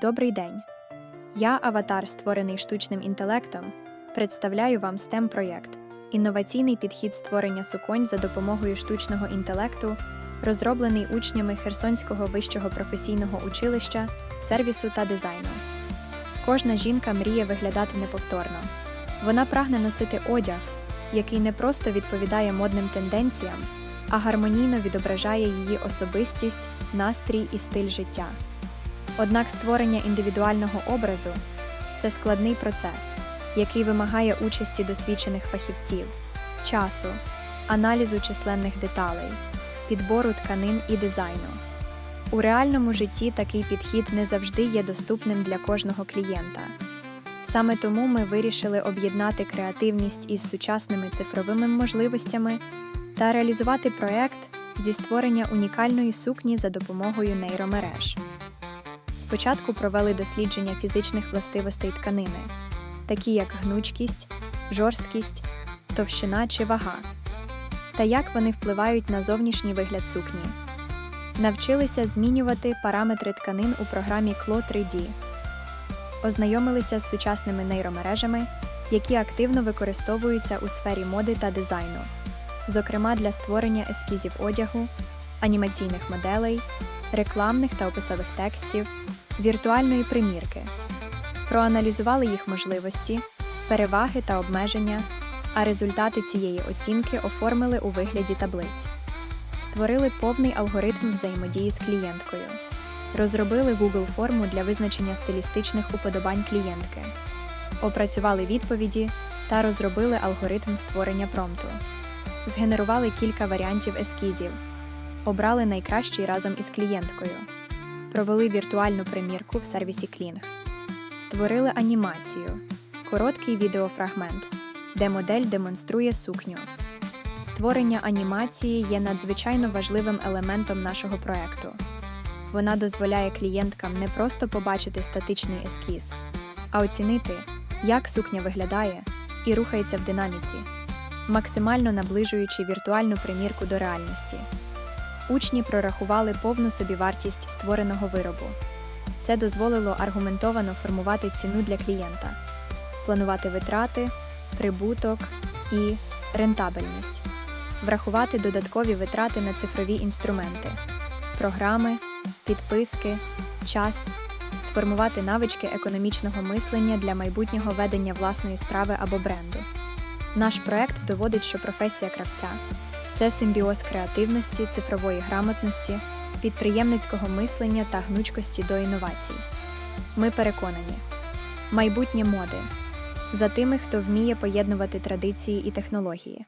Добрий день! Я, аватар, створений штучним інтелектом, представляю вам STEM проєкт інноваційний підхід створення суконь за допомогою штучного інтелекту, розроблений учнями Херсонського вищого професійного училища, сервісу та дизайну. Кожна жінка мріє виглядати неповторно. Вона прагне носити одяг, який не просто відповідає модним тенденціям, а гармонійно відображає її особистість, настрій і стиль життя. Однак створення індивідуального образу це складний процес, який вимагає участі досвідчених фахівців, часу, аналізу численних деталей, підбору тканин і дизайну. У реальному житті такий підхід не завжди є доступним для кожного клієнта. Саме тому ми вирішили об'єднати креативність із сучасними цифровими можливостями та реалізувати проект зі створення унікальної сукні за допомогою нейромереж. Спочатку провели дослідження фізичних властивостей тканини, такі як гнучкість, жорсткість, товщина чи вага, та як вони впливають на зовнішній вигляд сукні. Навчилися змінювати параметри тканин у програмі Clo 3D, ознайомилися з сучасними нейромережами, які активно використовуються у сфері моди та дизайну, зокрема для створення ескізів одягу, анімаційних моделей, рекламних та описових текстів, віртуальної примірки. Проаналізували їх можливості, переваги та обмеження, а результати цієї оцінки оформили у вигляді таблиць. Створили повний алгоритм взаємодії з клієнткою. Розробили Google форму для визначення стилістичних уподобань клієнтки. Опрацювали відповіді та розробили алгоритм створення промпту. Згенерували кілька варіантів ескізів. Обрали найкращий разом із клієнткою. Провели віртуальну примірку в сервісі Kling. Створили анімацію, короткий відеофрагмент, де модель демонструє сукню. Створення анімації є надзвичайно важливим елементом нашого проекту. Вона дозволяє клієнткам не просто побачити статичний ескіз, а оцінити, як сукня виглядає і рухається в динаміці, максимально наближуючи віртуальну примірку до реальності. Учні прорахували повну собівартість створеного виробу. Це дозволило аргументовано формувати ціну для клієнта, планувати витрати, прибуток і рентабельність, врахувати додаткові витрати на цифрові інструменти, програми, підписки, час, сформувати навички економічного мислення для майбутнього ведення власної справи або бренду. Наш проект доводить, що професія кравця це симбіоз креативності, цифрової грамотності, підприємницького мислення та гнучкості до інновацій. Ми переконані, майбутнє моди за тими, хто вміє поєднувати традиції і технології.